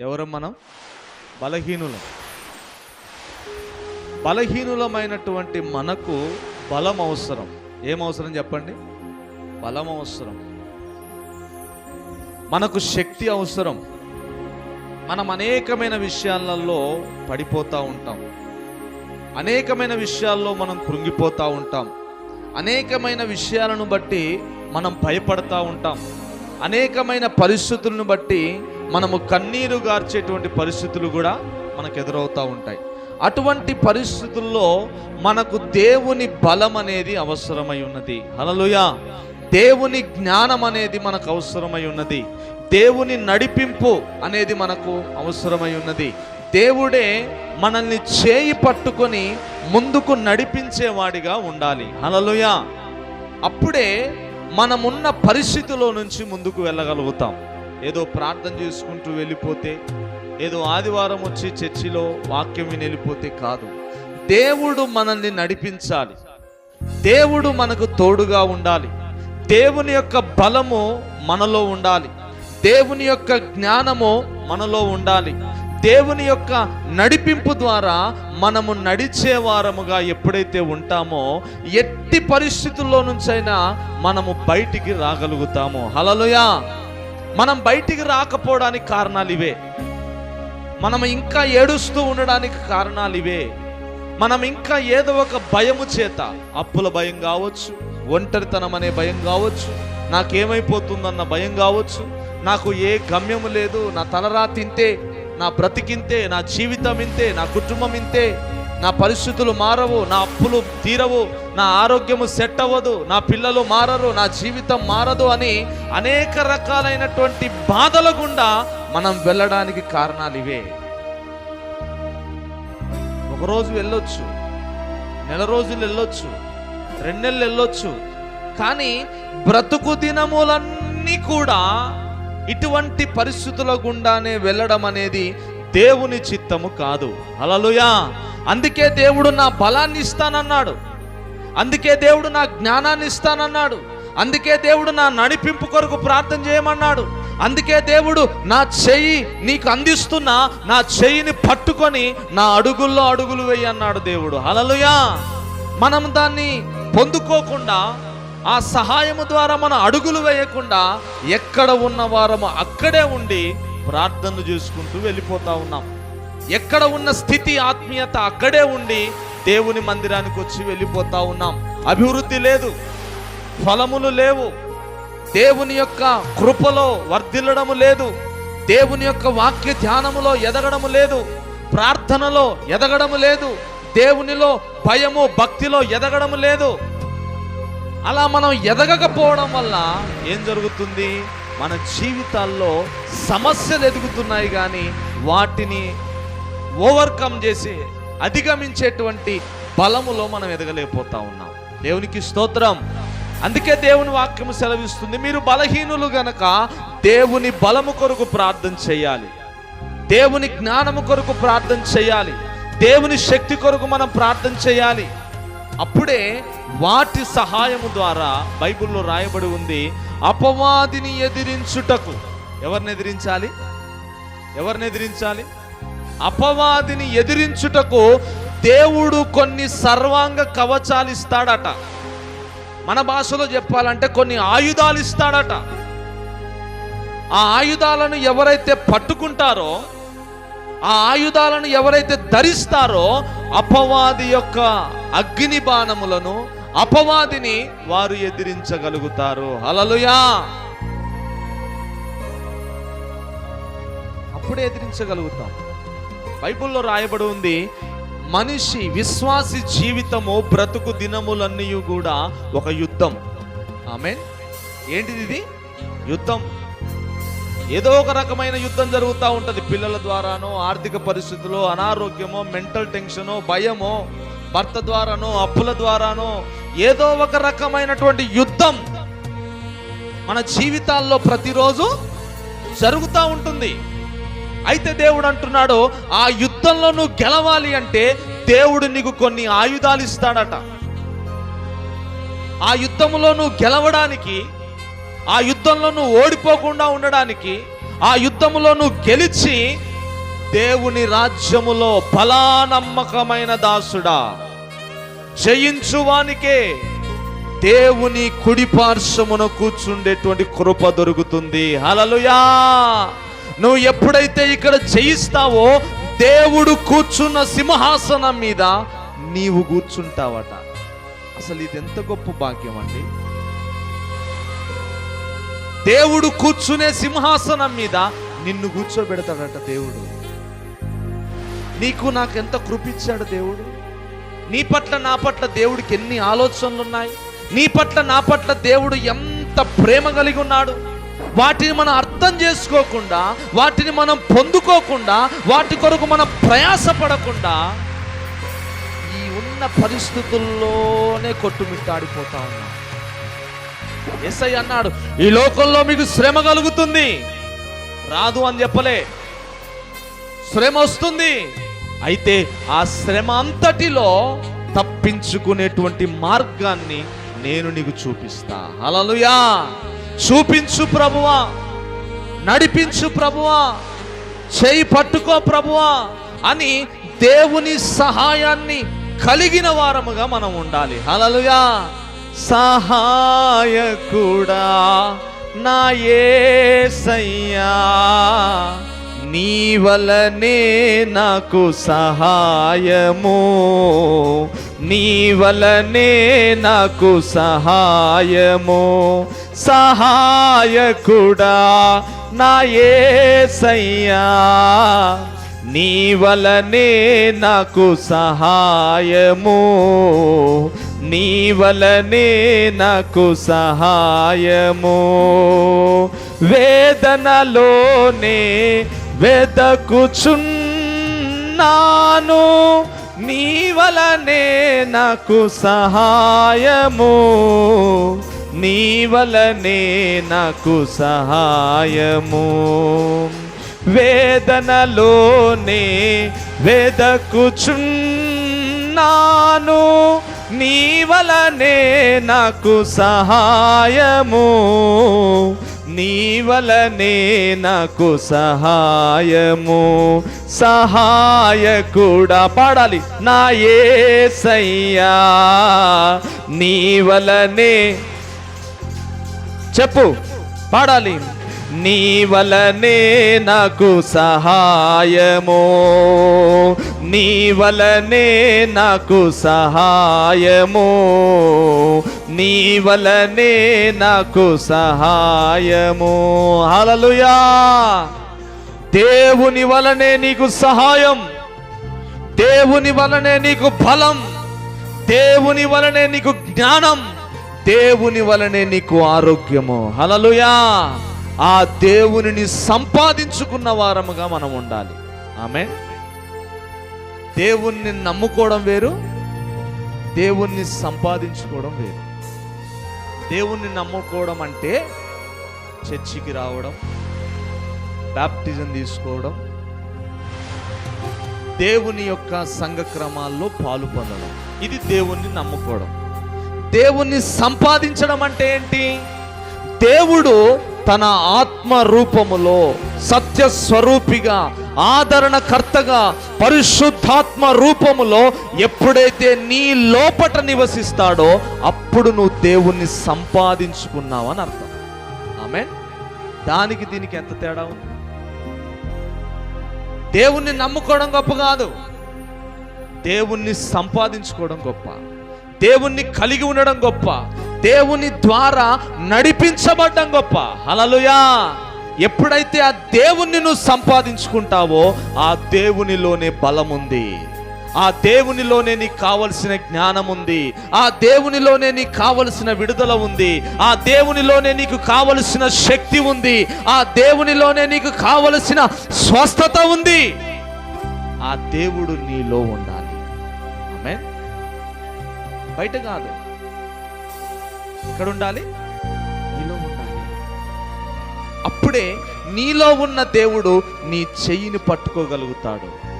ఎవరు మనం? బలహీనులం. బలహీనులమైనటువంటి మనకు బలం అవసరం. ఏం అవసరం చెప్పండి? బలం అవసరం. మనకు శక్తి అవసరం. మనం అనేకమైన విషయాలలో పడిపోతూ ఉంటాం. అనేకమైన విషయాల్లో మనం కృంగిపోతూ ఉంటాం. అనేకమైన విషయాలను బట్టి మనం భయపడతా ఉంటాం. అనేకమైన పరిస్థితులను బట్టి మనము కన్నీరు గార్చేటువంటి పరిస్థితులు కూడా మనకు ఎదురవుతూ ఉంటాయి. అటువంటి పరిస్థితుల్లో మనకు దేవుని బలం అనేది అవసరమై ఉన్నది. హలలుయా దేవుని జ్ఞానం అనేది మనకు అవసరమై ఉన్నది. దేవుని నడిపింపు అనేది మనకు అవసరమై ఉన్నది. దేవుడే మనల్ని చేయి పట్టుకొని ముందుకు నడిపించేవాడిగా ఉండాలి. హలలుయా అప్పుడే మనమున్న పరిస్థితిలో నుంచి ముందుకు వెళ్ళగలుగుతాం. ఏదో ప్రార్థన చేసుకుంటూ వెళ్ళిపోతే ఏదో ఆదివారం వచ్చి చర్చిలో వాక్యం విని వెళ్ళిపోతే కాదు. దేవుడు మనల్ని నడిపించాలి. దేవుడు మనకు తోడుగా ఉండాలి. దేవుని యొక్క బలము మనలో ఉండాలి. దేవుని యొక్క జ్ఞానము మనలో ఉండాలి. దేవుని యొక్క నడిపింపు ద్వారా మనము నడిచే వారముగా ఎప్పుడైతే ఉంటామో ఎట్టి పరిస్థితుల్లో నుంచైనా మనము బయటికి రాగలుగుతాము. హలలుయా మనం బయటికి రాకపోవడానికి కారణాలు ఇవే. మనం ఇంకా ఏడుస్తూ ఉండడానికి కారణాలు ఇవే. మనం ఇంకా ఏదో ఒక భయము చేత అప్పుల భయం కావచ్చు ఒంటరితనం అనే భయం కావచ్చు నాకేమైపోతుందన్న భయం కావచ్చు నాకు ఏ గమ్యము లేదు నా తలరా తింటే నా బ్రతికింతే నా జీవితం ఇంతే నా కుటుంబం ఇంతే నా పరిస్థితులు మారవు నా అప్పులు తీరవు నా ఆరోగ్యము సెట్ అవ్వదు నా పిల్లలు మారరు నా జీవితం మారదు అని అనేక రకాలైనటువంటి బాధల గుండా మనం వెళ్ళడానికి కారణాలు ఇవే. ఒకరోజు వెళ్ళొచ్చు నెల రోజులు వెళ్ళొచ్చు రెండు నెలలు వెళ్ళొచ్చు కానీ బ్రతుకు దినములన్నీ కూడా ఇటువంటి పరిస్థితుల గుండానే వెళ్ళడం అనేది దేవుని చిత్తము కాదు. అలలుయా అందుకే దేవుడు నా బలాన్ని ఇస్తానన్నాడు. అందుకే దేవుడు నా జ్ఞానాన్ని ఇస్తానన్నాడు. అందుకే దేవుడు నా నడిపింపు కొరకు ప్రార్థన చేయమన్నాడు. అందుకే దేవుడు నా చెయ్యి నీకు అందిస్తున్నా నా చెయ్యిని పట్టుకొని నా అడుగుల్లో అడుగులు వేయి అన్నాడు దేవుడు. అలలుయా మనం దాన్ని పొందుకోకుండా ఆ సహాయము ద్వారా మన అడుగులు వేయకుండా ఎక్కడ ఉన్న వారము అక్కడే ఉండి ప్రార్థనలు చేసుకుంటూ వెళ్ళిపోతా ఉన్నాం. ఎక్కడ ఉన్న స్థితి ఆత్మీయత అక్కడే ఉండి దేవుని మందిరానికి వచ్చి వెళ్ళిపోతా ఉన్నాం. అభివృద్ధి లేదు. ఫలములు లేవు. దేవుని యొక్క కృపలో వర్ధిల్లడము లేదు. దేవుని యొక్క వాక్య ధ్యానములో ఎదగడము లేదు. ప్రార్థనలో ఎదగడము లేదు. దేవునిలో భయము భక్తిలో ఎదగడము లేదు. అలా మనం ఎదగకపోవడం వల్ల ఏం జరుగుతుంది? మన జీవితాల్లో సమస్యలు ఎదుగుతున్నాయి కానీ వాటిని ఓవర్కమ్ చేసి అధిగమించేటువంటి బలములో మనం ఎదగలేకపోతా ఉన్నాం. దేవునికి స్తోత్రం. అందుకే దేవుని వాక్యము సెలవిస్తుంది మీరు బలహీనులు గనక దేవుని బలము కొరకు ప్రార్థన చేయాలి. దేవుని జ్ఞానము కొరకు ప్రార్థన చేయాలి. దేవుని శక్తి కొరకు మనం ప్రార్థన చేయాలి. అప్పుడే వాటి సహాయము ద్వారా బైబిల్లో రాయబడి ఉంది అపవాదిని ఎదిరించుటకు. ఎవరిని ఎదిరించాలి? ఎవరిని ఎదిరించాలి? అపవాదిని ఎదిరించుటకు దేవుడు కొన్ని సర్వాంగ కవచాలు ఇస్తాడట మన భాషలో చెప్పాలంటే కొన్ని ఆయుధాలు ఇస్తాడట ఆ ఆయుధాలను ఎవరైతే పట్టుకుంటారో ఆ ఆయుధాలను ఎవరైతే ధరిస్తారో అపవాది యొక్క అగ్ని బాణములను అపవాదిని వారు ఎదిరించగలుగుతారు. అలలుయా అప్పుడే ఎదిరించగలుగుతాం. బైబిల్లో రాయబడి ఉంది మనిషి విశ్వాసి జీవితము బ్రతుకు దినములన్నీ కూడా ఒక యుద్ధం. ఆమె ఏంటిది ఇది? యుద్ధం. ఏదో ఒక రకమైన యుద్ధం జరుగుతూ ఉంటుంది పిల్లల ద్వారానో ఆర్థిక పరిస్థితులు అనారోగ్యమో మెంటల్ టెన్షనో భయమో భర్త ద్వారానో అప్పుల ద్వారానో ఏదో ఒక రకమైనటువంటి యుద్ధం మన జీవితాల్లో ప్రతిరోజు జరుగుతూ ఉంటుంది. అయితే దేవుడు అంటున్నాడు ఆ యుద్ధంలో నువ్వు గెలవాలి అంటే దేవుడు నీకు కొన్ని ఆయుధాలు ఇస్తాడట. ఆ యుద్ధంలో నువ్వు గెలవడానికి ఆ యుద్ధంలో నువ్వు ఓడిపోకుండా ఉండడానికి ఆ యుద్ధంలో నువ్వు గెలిచి దేవుని రాజ్యములో బలానమ్మకమైన దాసుడా. జయించువానికే దేవుని కుడిపార్శ్వమున కూర్చుండేటువంటి కృప దొరుకుతుంది. హలలుయా నువ్వు ఎప్పుడైతే ఇక్కడ జయిస్తావో దేవుడు కూర్చున్న సింహాసనం మీద నీవు కూర్చుంటావట. అసలు ఇది ఎంత గొప్ప భాగ్యం అండి? దేవుడు కూర్చునే సింహాసనం మీద నిన్ను కూర్చోబెడతాడట దేవుడు. నీకు నాకు ఎంత కృపిచ్చాడు దేవుడు? నీ పట్ల నా పట్ల దేవుడికి ఎన్ని ఆలోచనలు ఉన్నాయి నీ పట్ల నా పట్ల దేవుడు ఎంత ప్రేమ కలిగి ఉన్నాడు? వాటిని మనం అర్థం చేసుకోకుండా వాటిని మనం పొందుకోకుండా వాటి కొరకు మనం ప్రయాసపడకుండా ఈ ఉన్న పరిస్థితుల్లోనే కొట్టుమిట్టాడిపోతా ఉన్నాం. ఎస్ఐ అన్నాడు ఈ లోకంలో మీకు శ్రమ కలుగుతుంది. రాదు అని చెప్పలే. శ్రమ వస్తుంది. అయితే ఆ శ్రమ అంతటిలో తప్పించుకునేటువంటి మార్గాన్ని నేను నీకు చూపిస్తా. అలలుయా చూపించు ప్రభువా నడిపించు ప్రభువా చేయి పట్టుకో ప్రభువా అని దేవుని సహాయాన్ని కలిగిన వారముగా మనం ఉండాలి. హల్లెలూయా. సహాయకుడా నా ఏ సయ్యా నీ వలనే నాకు సహాయము. నీ వలనే నాకు సహాయము. సహాయకుడా నా యేసయ్యా నీ వలనే నాకు సహాయము. నీ వలనే నాకు సహాయము. వేదనలోనే వెదకుచున్నాను నీ వలనే నాకు సహాయము. నీ వలనే నాకు సహాయము. వేదనలోనే వెదకుచున్నాను నీ వలనే నాకు సహాయము. నీ వలనే నాకు సహాయము. సహాయకుడా పాడాలి. నా యేసయ్యా నీ వలనే చెప్పు పాడాలి. నీ వలనే నాకు సహాయము. నీ వలనే నాకు సహాయము. నీ వలనే నాకు సహాయము. హలలుయా దేవుని వలనే నీకు సహాయం. దేవుని వలనే నీకు బలం. దేవుని వలనే నీకు జ్ఞానం. దేవుని వలనే నీకు ఆరోగ్యము. హలలుయా ఆ దేవునిని సంపాదించుకున్న వారముగా మనం ఉండాలి. ఆమె దేవుణ్ణి నమ్ముకోవడం వేరు దేవుణ్ణి సంపాదించుకోవడం వేరు. దేవుణ్ణి నమ్ముకోవడం అంటే చర్చికి రావడం బ్యాప్టిజం తీసుకోవడం దేవుని యొక్క సంఘక్రమాల్లో పాలు పొందడం. ఇది దేవుణ్ణి నమ్ముకోవడం. దేవుణ్ణి సంపాదించడం అంటే ఏంటి? దేవుడు తన ఆత్మ రూపములో సత్య స్వరూపిగా ఆదరణకర్తగా పరిశుద్ధాత్మ రూపములో ఎప్పుడైతే నీ లోపట నివసిస్తాడో అప్పుడు నువ్వు దేవుణ్ణి సంపాదించుకున్నావని అర్థం. ఆమె దానికి దీనికి ఎంత తేడా ఉంది? దేవుణ్ణి నమ్ముకోవడం గొప్ప కాదు. దేవుణ్ణి సంపాదించుకోవడం గొప్ప. దేవుణ్ణి కలిగి ఉండడం గొప్ప. దేవుని ద్వారా నడిపించబడ్డం గొప్ప. హలలుయా ఎప్పుడైతే ఆ దేవుణ్ణి నువ్వు సంపాదించుకుంటావో ఆ దేవునిలోనే బలం ఉంది ఆ దేవునిలోనే నీకు కావలసిన జ్ఞానం ఉంది ఆ దేవునిలోనే నీకు కావలసిన విడుదల ఉంది ఆ దేవునిలోనే నీకు కావలసిన శక్తి ఉంది ఆ దేవునిలోనే నీకు కావలసిన స్వస్థత ఉంది. ఆ దేవుడు నీలో ఉండాలి. ఆమె బయట కాదు. ఎక్కడ ఉండాలి నీలో ఉండాలి. అప్పుడే నీలో ఉన్న దేవుడు నీ చెయ్యిని పట్టుకోగలుగుతాడు.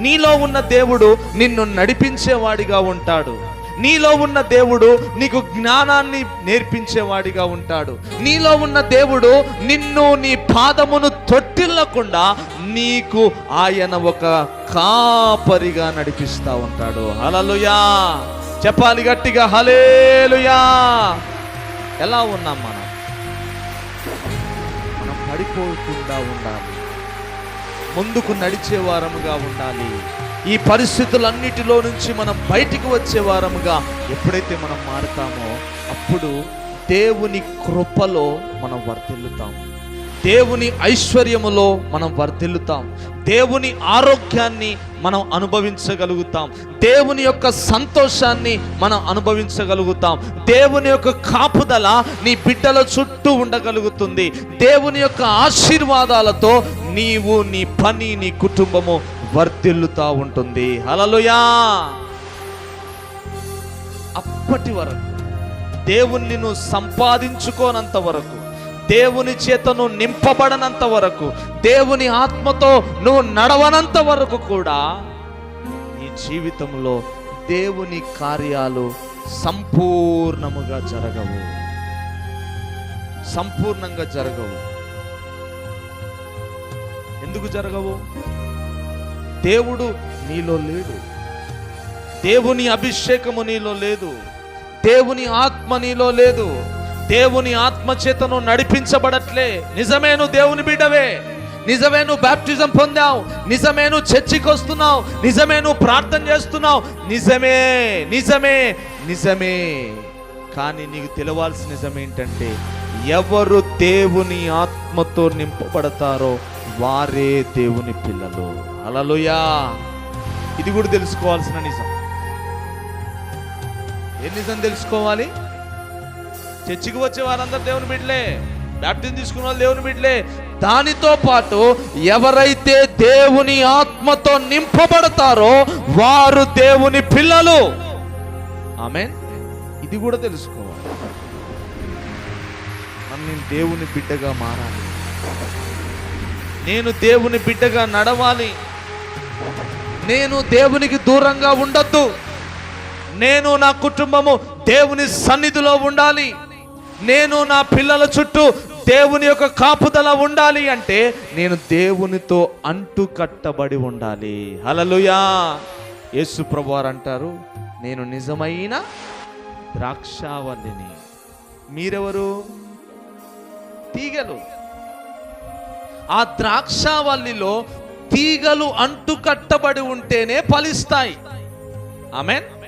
నీలో ఉన్న దేవుడు నిన్ను నడిపించేవాడిగా ఉంటాడు. నీలో ఉన్న దేవుడు నీకు జ్ఞానాన్ని నేర్పించేవాడిగా ఉంటాడు. నీలో ఉన్న దేవుడు నిన్ను నీ పాదమును తొట్టిల్లకుండా నీకు ఆయన ఒక కాపరిగా నడిపిస్తా ఉంటాడు. హలలుయా చెప్పాలి గట్టిగా హలేలుయా ఎలా ఉన్నాం మనం? మనం పడిపోకుండా ఉండాలి. ముందుకు నడిచే వారముగా ఉండాలి. ఈ పరిస్థితులన్నిటిలో నుంచి మనం బయటికి వచ్చే వారముగా ఎప్పుడైతే మనం మారుతామో అప్పుడు దేవుని కృపలో మనం వర్తిల్లుతాము దేవుని ఐశ్వర్యములో మనం వర్ధిల్లుతాం. దేవుని ఆరోగ్యాన్ని మనం అనుభవించగలుగుతాం. దేవుని యొక్క సంతోషాన్ని మనం అనుభవించగలుగుతాం. దేవుని యొక్క కాపుదల నీ బిడ్డల చుట్టూ ఉండగలుగుతుంది. దేవుని యొక్క ఆశీర్వాదాలతో నీవు నీ పని నీ కుటుంబము వర్ధిల్లుతా ఉంటుంది. హలలుయా అప్పటి వరకు దేవుణ్ణి నువ్వు సంపాదించుకోనంత వరకు దేవుని చేతను నింపబడనంత వరకు దేవుని ఆత్మతో నువ్వు నడవనంత వరకు కూడా నీ జీవితంలో దేవుని కార్యాలు సంపూర్ణముగా జరగవు. సంపూర్ణంగా జరగవు. ఎందుకు జరగవు? దేవుడు నీలో లేడు. దేవుని అభిషేకము నీలో లేదు. దేవుని ఆత్మ నీలో లేదు. దేవుని ఆత్మ చేతను నడిపించబడట్లే. నిజమేను దేవుని బిడ్డవే. నిజమే నువ్వు బ్యాప్టిజం పొందావు. నిజమే నువ్వు చర్చికి వస్తున్నావు. నిజమే నువ్వు ప్రార్థన చేస్తున్నావు. నిజమే నిజమే నిజమే. కానీ నీకు తెలవాల్సిన నిజం ఏంటంటే ఎవరు దేవుని ఆత్మతో నింపబడతారో వారే దేవుని పిల్లలు. అలలుయా ఇది కూడా తెలుసుకోవాల్సిన నిజం. ఏ నిజం తెలుసుకోవాలి? చర్చికి వచ్చే వారందరూ దేవుని బిడ్డలే. బ్యాప్టిజం తీసుకున్న వాళ్ళు దేవుని బిడ్డలే. దానితో పాటు ఎవరైతే దేవుని ఆత్మతో నింపబడతారో వారు దేవుని పిల్లలు. ఆమె ఇది కూడా తెలుసుకోవాలి. నేను దేవుని బిడ్డగా మారాలి. నేను దేవుని బిడ్డగా నడవాలి. నేను దేవునికి దూరంగా ఉండొద్దు. నేను నా కుటుంబము దేవుని సన్నిధిలో ఉండాలి. నేను నా పిల్లల చుట్టూ దేవుని యొక్క కాపుదల ఉండాలి అంటే నేను దేవునితో అంటు కట్టబడి ఉండాలి. హలలుయా యేసు ప్రభువారు అంటారు నేను నిజమైన ద్రాక్షావల్లిని. మీరెవరు? తీగలు. ఆ ద్రాక్షావల్లిలో తీగలు అంటు కట్టబడి ఉంటేనే ఫలిస్తాయి. ఆమెన్.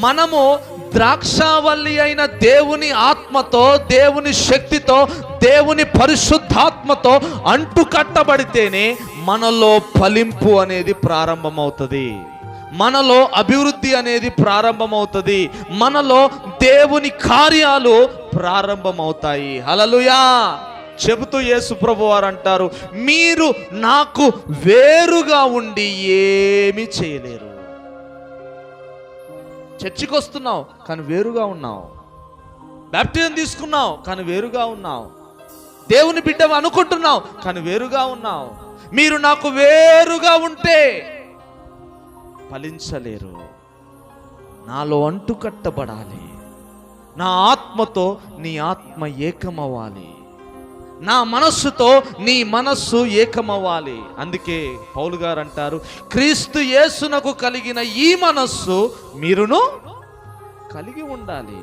మనము ద్రాక్షావల్లి అయిన దేవుని ఆత్మతో దేవుని శక్తితో దేవుని పరిశుద్ధాత్మతో అంటు కట్టబడితేనే మనలో ఫలింపు అనేది ప్రారంభమవుతుంది. మనలో అభివృద్ధి అనేది ప్రారంభమవుతుంది. మనలో దేవుని కార్యాలు ప్రారంభమవుతాయి. హలలుయా చెబుతూ యేసు ప్రభు వారు అంటారు మీరు నాకు వేరుగా ఉండి ఏమీ చేయలేరు. చర్చికి వస్తున్నావు కానీ వేరుగా ఉన్నావు. బ్యాప్టిజం తీసుకున్నావు కానీ వేరుగా ఉన్నావు. దేవుని బిడ్డ అనుకుంటున్నావు కానీ వేరుగా ఉన్నావు. మీరు నాకు వేరుగా ఉంటే ఫలించలేరు. నాలో అంటుకట్టబడాలి నా ఆత్మతో నీ ఆత్మ ఏకమవ్వాలి. నా మనస్సుతో నీ మనస్సు ఏకమవ్వాలి. అందుకే పౌలు గారు అంటారు క్రీస్తు యేసునకు కలిగిన ఈ మనస్సు మీరును కలిగి ఉండాలి.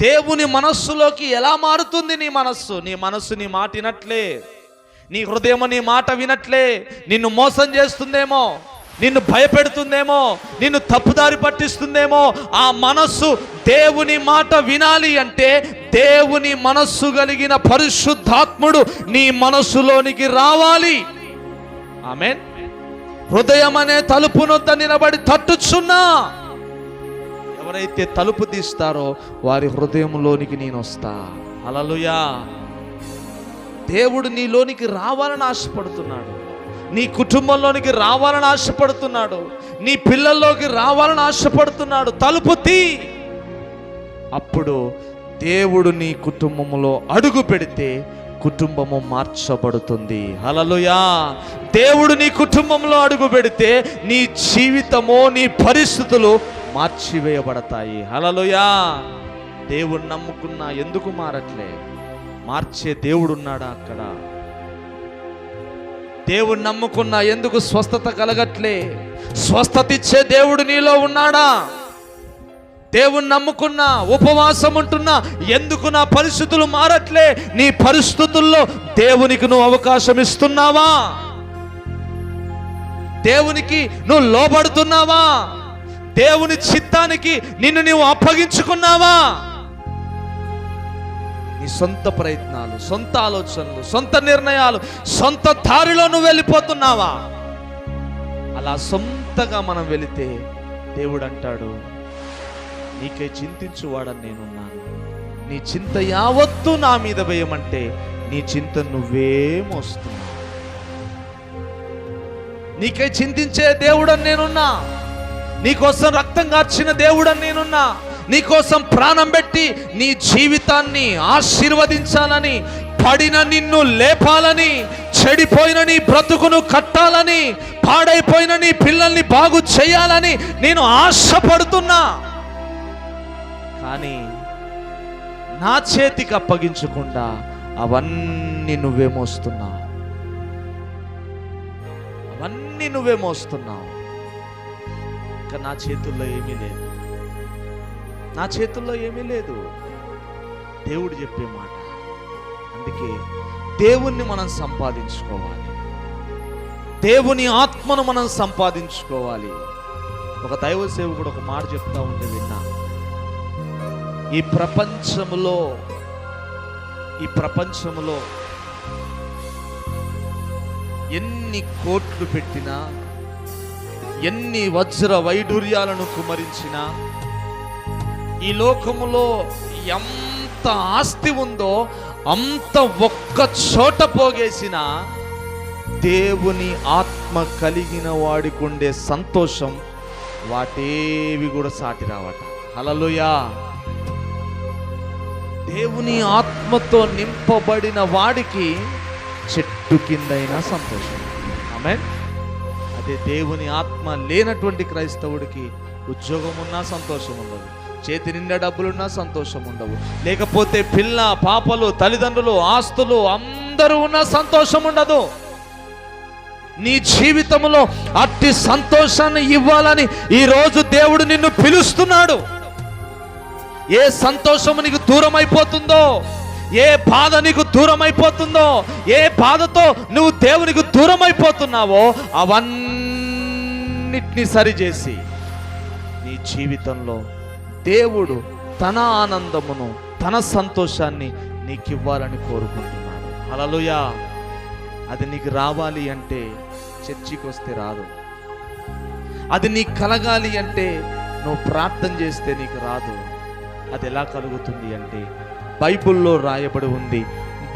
దేవుని మనస్సులోకి ఎలా మారుతుంది నీ మనస్సు? నీ మనస్సు నీ మాటినట్లే నీ హృదయం నీ మాట వినట్లే. నిన్ను మోసం చేస్తుందేమో? నిన్ను భయపెడుతుందేమో నిన్ను తప్పుదారి పట్టిస్తుందేమో ఆ మనస్సు దేవుని మాట వినాలి అంటే దేవుని మనస్సు కలిగిన పరిశుద్ధాత్ముడు నీ మనస్సులోనికి రావాలి. ఆమె హృదయం అనే తలుపునొద్ద నిలబడి తట్టుచున్నా. ఎవరైతే తలుపు తీస్తారో వారి హృదయంలోనికి నేను వస్తా అలలుయా దేవుడు నీలోనికి రావాలని ఆశపడుతున్నాడు. నీ కుటుంబంలోనికి రావాలని ఆశపడుతున్నాడు. నీ పిల్లల్లోకి రావాలని ఆశపడుతున్నాడు. తలుపు తీ. అప్పుడు దేవుడు నీ కుటుంబంలో అడుగు పెడితే కుటుంబము మార్చబడుతుంది. హలలుయా దేవుడు నీ కుటుంబంలో అడుగు పెడితే నీ జీవితము నీ పరిస్థితులు మార్చివేయబడతాయి. హలలుయా దేవుడు నమ్ముకున్నా ఎందుకు మారట్లే? మార్చే దేవుడున్నాడా అక్కడ? దేవుడు నమ్ముకున్నా ఎందుకు స్వస్థత కలగట్లే? స్వస్థత ఇచ్చే దేవుడు నీలో ఉన్నాడా? దేవుణ్ణి నమ్ముకున్నా ఉపవాసం ఉంటున్నా ఎందుకు నా పరిస్థితులు మారట్లే? నీ పరిస్థితుల్లో దేవునికి నువ్వు అవకాశం ఇస్తున్నావా? దేవునికి నువ్వు లోబడుతున్నావా? దేవుని చిత్తానికి నిన్ను నీవు అప్పగించుకున్నావా? నీ సొంత ప్రయత్నాలు సొంత ఆలోచనలు సొంత నిర్ణయాలు సొంత దారిలో నువ్వు వెళ్ళిపోతున్నావా? అలా సొంతగా మనం వెళితే దేవుడు అంటాడు నీకే చింతించువాడని నేనున్నాను. నీ చింత యావత్తు నా మీద వేయమంటే నీ చింత నువ్వే మోస్తున్నావు. నీకే చింతించే దేవుడని నేనున్నా. నీకోసం రక్తం కార్చిన దేవుడని నేనున్నా. నీకోసం ప్రాణం పెట్టి నీ జీవితాన్ని ఆశీర్వదించాలని పడిన నిన్ను లేపాలని చెడిపోయిన నీ బ్రతుకును కట్టాలని పాడైపోయిన నీ పిల్లల్ని బాగు చేయాలని నేను ఆశపడుతున్నా. కానీ నా చేతికి అప్పగించకుండా అవన్నీ నువ్వే మోస్తున్నావు అవన్నీ నువ్వే మోస్తున్నావు ఇంకా నా చేతుల్లో ఏమీ లేదు. నా చేతుల్లో ఏమీ లేదు. దేవుడు చెప్పే మాట. అందుకే దేవుణ్ణి మనం సంపాదించుకోవాలి. దేవుని ఆత్మను మనం సంపాదించుకోవాలి. ఒక దైవ సేవకుడు ఒక మాట చెప్తా ఉంటే విన్నా. ఈ ప్రపంచంలో ఈ ప్రపంచంలో ఎన్ని కోట్లు పెట్టినా ఎన్ని వజ్ర వైఢూర్యాలను కుమరించినా ఈ లోకములో ఎంత ఆస్తి ఉందో అంత ఒక్క చోట పోగేసిన దేవుని ఆత్మ కలిగిన వాడికి ఉండే సంతోషం వాటేవి కూడా సాటి రావట. హలలుయా దేవుని ఆత్మతో నింపబడిన వాడికి చెట్టు కిందైనా సంతోషం. ఆమె అదే దేవుని ఆత్మ లేనటువంటి క్రైస్తవుడికి ఉద్యోగం ఉన్నా సంతోషం ఉండదు చేతి నిండా డబ్బులున్నా సంతోషం ఉండవు లేకపోతే పిల్ల పాపలు తల్లిదండ్రులు ఆస్తులు అందరూ ఉన్నా సంతోషం ఉండదు నీ జీవితంలో అట్టి సంతోషాన్ని ఇవ్వాలని ఈరోజు దేవుడు నిన్ను పిలుస్తున్నాడు. ఏ సంతోషము నీకు దూరం అయిపోతుందో ఏ బాధ నీకు దూరం అయిపోతుందో ఏ బాధతో నువ్వు దేవునికి దూరం అయిపోతున్నావో అవన్నిటిని సరిచేసి నీ జీవితంలో దేవుడు తన ఆనందమును తన సంతోషాన్ని నీకు ఇవ్వాలని కోరుకుంటున్నాడు. అలలుయా అది నీకు రావాలి అంటే చర్చికి వస్తే రాదు. అది నీకు కలగాలి అంటే నువ్వు ప్రార్థన చేస్తే నీకు రాదు. అది ఎలా కలుగుతుంది అంటే బైబిల్లో రాయబడి ఉంది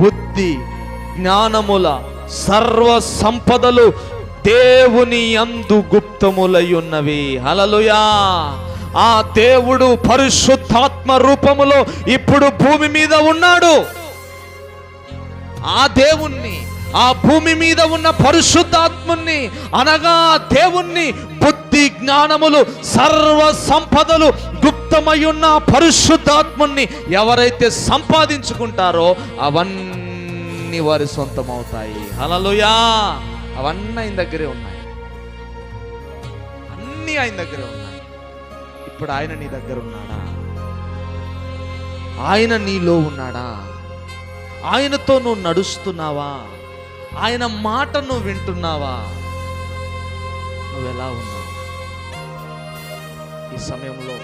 బుద్ధి జ్ఞానముల సర్వ సంపదలు దేవుని అందు గుప్తములై ఉన్నవి. హలలుయా ఆ దేవుడు పరిశుద్ధాత్మ రూపములో ఇప్పుడు భూమి మీద ఉన్నాడు. ఆ దేవుణ్ణి ఆ భూమి మీద ఉన్న పరిశుద్ధాత్ముని అనగా దేవుణ్ణి బుద్ధి జ్ఞానములు సర్వ సంపదలు గుప్తమై ఉన్న పరిశుద్ధాత్ముని ఎవరైతే సంపాదించుకుంటారో అవన్నీ వారి సొంతమవుతాయి. హలలుయా అవన్నీ ఆయన దగ్గరే ఉన్నాయి. అన్నీ ఆయన దగ్గరే ఉన్నాయి. ఇప్పుడు ఆయన నీ దగ్గర ఉన్నాడా? ఆయన నీలో ఉన్నాడా? ఆయనతో నువ్వు నడుస్తున్నావా? ఆయన మాట నువ్వు వింటున్నావా? నువ్వు ఎలా ఉన్నావు? ఈ సమయంలో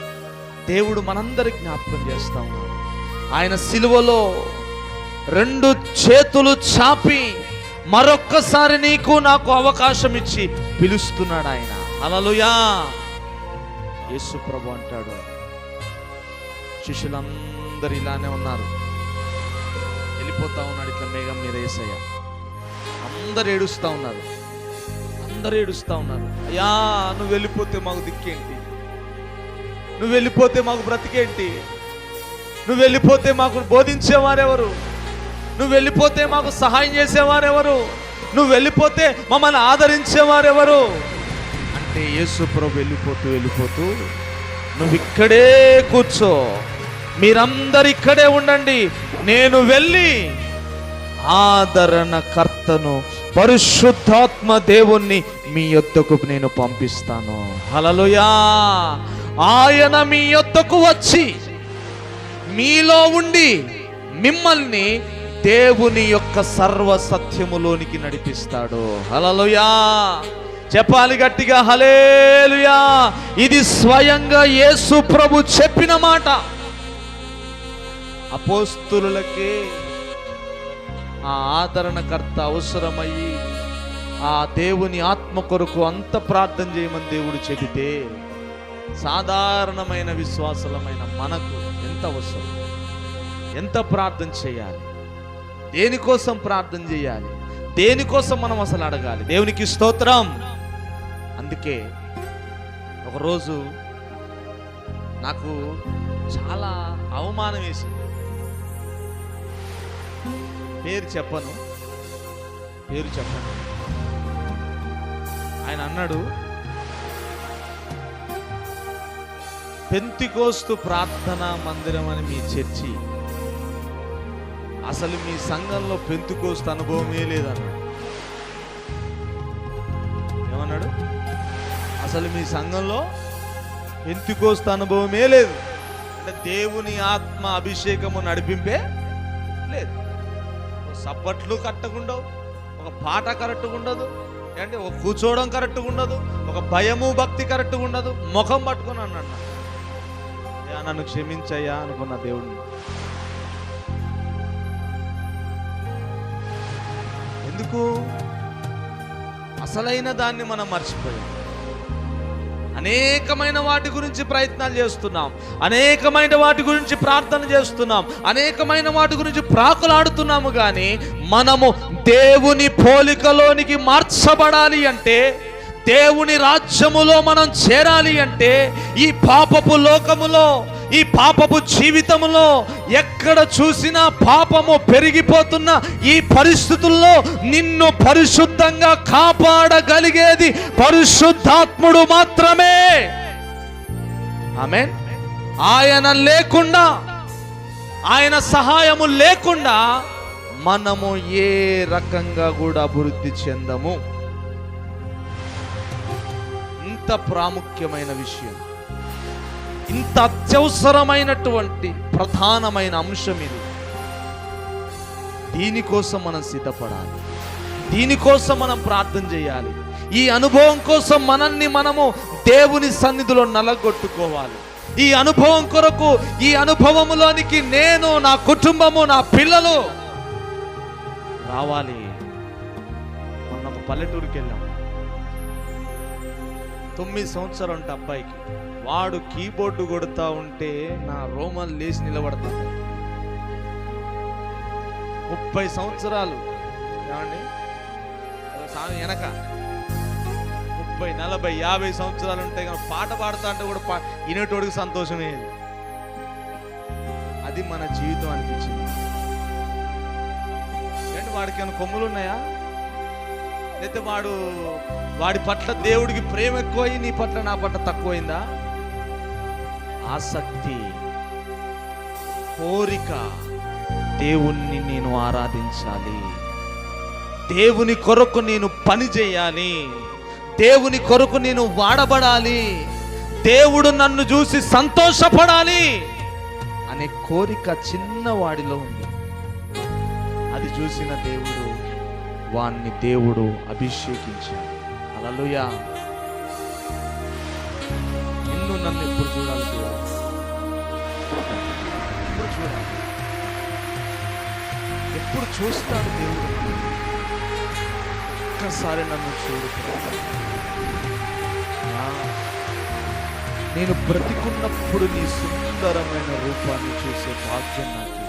దేవుడు మనందరి జ్ఞాపకం చేస్తా ఉన్నాడు. ఆయన సిలువలో రెండు చేతులు చాపి మరొక్కసారి నీకు నాకు అవకాశం ఇచ్చి పిలుస్తున్నాడు ఆయన. అలలుయా యేసు ప్రభు అంటాడు. శిష్యులందరూ ఇలానే ఉన్నారు. వెళ్ళిపోతా ఉన్నాడు ఇట్లా మేఘం మీద వేసయ్య అందరు ఏడుస్తా ఉన్నారు. అందరు ఏడుస్తా ఉన్నారు. అయ్యా నువ్వు వెళ్ళిపోతే మాకు దిక్కేంటి? నువ్వు వెళ్ళిపోతే మాకు బ్రతికేంటి? నువ్వు వెళ్ళిపోతే మాకు బోధించేవారెవరు? నువ్వు వెళ్ళిపోతే మాకు సహాయం చేసేవారెవరు? నువ్వు వెళ్ళిపోతే మమ్మల్ని ఆదరించేవారెవరు? అంటే యేసు ప్రభు వెళ్ళిపోతూ వెళ్ళిపోతూ నువ్వు ఇక్కడే కూర్చో. మీరందరు ఇక్కడే ఉండండి. నేను వెళ్ళి ఆదరణకర్తను పరిశుద్ధాత్మ దేవుణ్ణి మీ యొద్దకు నేను పంపిస్తాను. హలలుయా ఆయన మీ యొద్దకు వచ్చి మీలో ఉండి మిమ్మల్ని దేవుని యొక్క సర్వ సత్యములోనికి నడిపిస్తాడు. హలలుయా చెప్పాలి గట్టిగా హలేలుయా ఇది స్వయంగా యేసు ప్రభు చెప్పిన మాట. అపోస్తులకే ఆ ఆదరణకర్త అవసరమయ్యి ఆ దేవుని ఆత్మ కొరకు అంత ప్రార్థన చేయమని దేవుడు చెబితే సాధారణమైన విశ్వాసలమైన మనకు ఎంత అవసరం? ఎంత ప్రార్థన చేయాలి? దేనికోసం ప్రార్థన చేయాలి? దేనికోసం మనం అసలు అడగాలి? దేవునికి స్తోత్రం. అందుకే ఒకరోజు నాకు చాలా అవమానం వేసింది. పేరు చెప్పను పేరు చెప్పను. ఆయన అన్నాడు పెంతికోస్తు ప్రార్థన మందిరం అని మీ చర్చి. అసలు మీ సంఘంలో పెంతుకోస్తు అనుభవమే లేదన్నాడు. అసలు మీ సంఘంలో ఎంతకోస్త అనుభవమే లేదు. అంటే దేవుని ఆత్మ అభిషేకము నడిపింపే లేదు. సప్పట్లు కరెక్ట్గా ఒక పాట కరెక్ట్గా ఉండదు ఏంటంటే ఒక కూర్చోవడం కరెక్ట్గా ఉండదు ఒక భయము భక్తి కరెక్ట్గా ఉండదు ముఖం పట్టుకుని అన్నాడు. నన్ను క్షమించయ్యా అనుకున్న దేవుడిని ఎందుకు? అసలైన దాన్ని మనం మర్చిపోయాం. అనేకమైన వాటి గురించి ప్రయత్నాలు చేస్తున్నాం. అనేకమైన వాటి గురించి ప్రార్థన చేస్తున్నాం. అనేకమైన వాటి గురించి ప్రాకులాడుతున్నాము కానీ మనము దేవుని పోలికలోనికి మార్చబడాలి అంటే దేవుని రాజ్యములో మనం చేరాలి అంటే ఈ పాపపు లోకములో ఈ పాపపు జీవితంలో ఎక్కడ చూసినా పాపము పెరిగిపోతున్న ఈ పరిస్థితుల్లో నిన్ను పరిశుద్ధంగా కాపాడగలిగేది పరిశుద్ధాత్ముడు మాత్రమే. ఆమె ఆయన లేకుండా ఆయన సహాయము లేకుండా మనము ఏ రకంగా కూడా అభివృద్ధి చెందము. ఇంత ప్రాముఖ్యమైన విషయం. ఇంత అత్యవసరమైనటువంటి ప్రధానమైన అంశం ఇది. దీనికోసం మనం సిద్ధపడాలి. దీనికోసం మనం ప్రార్థన చేయాలి. ఈ అనుభవం కోసం మనల్ని మనము దేవుని సన్నిధిలో నలగొట్టుకోవాలి. ఈ అనుభవం కొరకు ఈ అనుభవములోనికి నేను నా కుటుంబము నా పిల్లలు రావాలి. మొన్న ఒక పల్లెటూరుకి వెళ్ళాం తొమ్మిది సంవత్సరాలు ఉంటే అబ్బాయికి. వాడు కీబోర్డు కొడతా ఉంటే నా రోమన్ లేచి నిలబడతాను ముప్పై సంవత్సరాలు. ఏమండి? వెనక. ముప్పై నలభై యాభై సంవత్సరాలు ఉంటాయి కానీ పాట పాడుతా అంటే కూడా పా వినేటోడికి సంతోషమే అది మన జీవితం అనిపించింది. ఏంటి వాడికి ఏమైనా కొమ్ములు ఉన్నాయా లేకపోతే వాడు వాడి పట్ల దేవుడికి ప్రేమ ఎక్కువై నీ పట్ల నా పట్ల తక్కువైందా? ఆసక్తి కోరిక దేవుణ్ణి నేను ఆరాధించాలి. దేవుని కొరకు నేను పని చేయాలి. దేవుని కొరకు నేను వాడబడాలి. దేవుడు నన్ను చూసి సంతోషపడాలి అనే కోరిక చిన్నవాడిలో ఉంది. అది చూసిన దేవుడు వాణ్ణి దేవుడు అభిషేకించాడు. అలలుయా నిన్ను నన్ను ఎప్పుడు చూడాలి? దేవుడు. ఎప్పుడు చూస్తాడు దేవుడు? ఒక్కసారి నన్ను చూడు. నేను బ్రతికున్నప్పుడు నీ సుందరమైన రూపాన్ని చూసే భాగ్యం నాకు